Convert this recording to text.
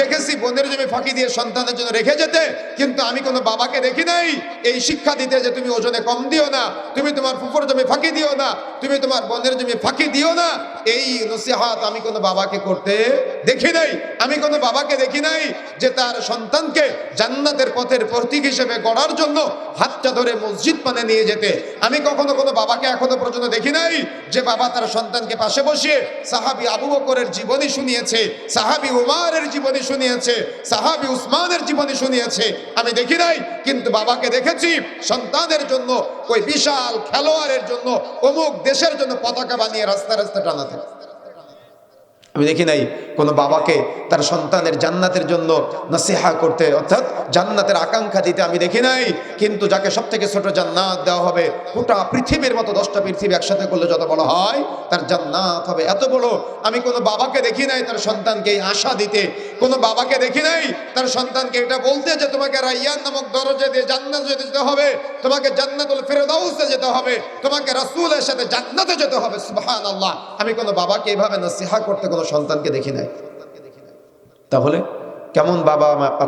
দেখেছি বোনের জমি ফাঁকি দিয়ে সন্তানের জন্য রেখে যেতে, কিন্তু আমি কোনো বাবাকে দেখি নাই। এই শিক্ষা দিতে যে তুমি ওজনে কম দিও না, তুমি তোমার ফুফুর জমি ফাঁকি দিও না, তুমি তোমার বোনের জমি ফাঁকি দিও না, এই নসিহাত আমি কোনো বাবাকে করতে দেখি নাই। আমি কোনো বাবাকে দেখি নাই যে তার সন্তানকে জান্নাতের পথের প্রতীক হিসেবে গড়ার জন্য হাতটা ধরে মসজিদ পানে নিয়ে যেতে। আমি কখনো কোনো বাবাকে এখনও পর্যন্ত দেখি নাই যে বাবা তার সন্তানকে পাশে বসিয়ে সাহাবি আবু বকরের জীবনী শুনিয়েছে, সাহাবি উমারের জীবনী শুনিয়েছে, সাহাবি উসমানের জীবনী শুনিয়েছে। আমি দেখি নাই, কিন্তু বাবাকে দেখেছি সন্তানের জন্য, ওই বিশাল খেলোয়াড়ের জন্য, অমুক দেশের জন্য পতাকা বানিয়ে রাস্তা রাস্তা টানাতে। আমি দেখি নাই কোনো বাবাকে তার সন্তানের জান্নাতের জন্য নসিহা করতে, অর্থাৎ জান্নাতের আকাঙ্ক্ষা দিতে আমি দেখি নাই। কিন্তু যাকে সব থেকে ছোট জান্নাত দেওয়া হবে, গোটা পৃথিবীর মতো দশটা পৃথিবী একসাথে করলে যত বড় হয়, তার জান্নাত হবে এত বড়। আমি কোনো বাবাকে দেখি নাই তার সন্তানকে এই আশা দিতে। কোনো বাবাকে দেখি নাই তার সন্তানকে এটা বলতে যে তোমাকে রাইয়ান নামক দরজা দিয়ে জান্নাতে যেতে হবে, তোমাকে জান্নাতুল ফেরদাউসে যেতে হবে, তোমাকে রাসূলের সাথে জান্নাতে যেতে হবে। সুবহানাল্লাহ। আমি কোনো বাবাকে এইভাবে নসিহা করতে কোনো সন্তানকে দেখি নাই। তাহলে কেমন বাবা মা